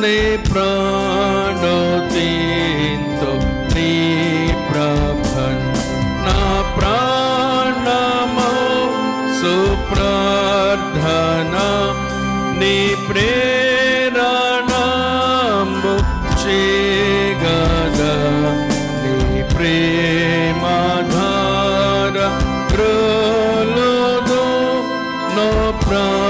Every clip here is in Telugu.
ప్రణోతింతో నీ ప్రభన్. నా ప్రాణమో సుప్రార్థన నీ ప్రేరణంబు చేగద. నీ ప్రేమధార క్రోలుదు నో ప్రార్థన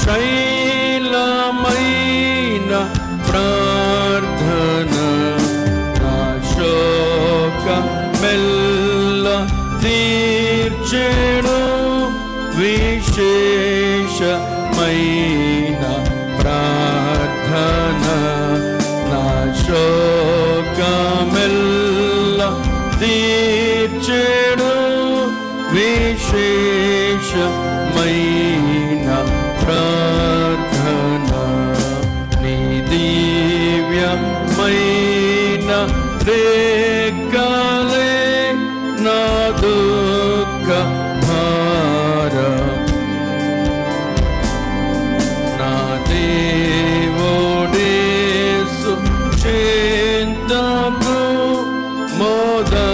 శైలమైన ప్రార్థన అశోక మెల్ల తీర్చెడు విశేషమైన ప్రార్థన నా మెల్ల తీర్చెడు విశేషమైన ప్రార్థన నీ దివ్యమైన రేఖలే నా దుఃఖ భారం. నా దేవుడేసు చింతకు మోదంబుగొచ్చు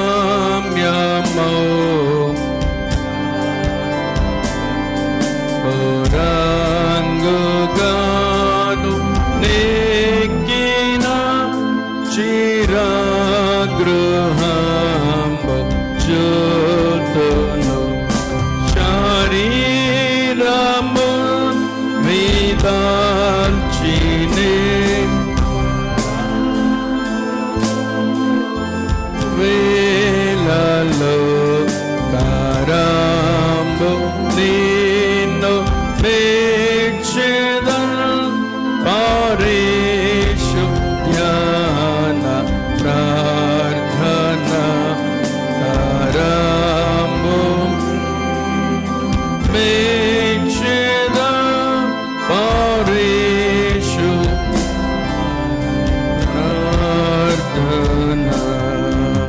Me.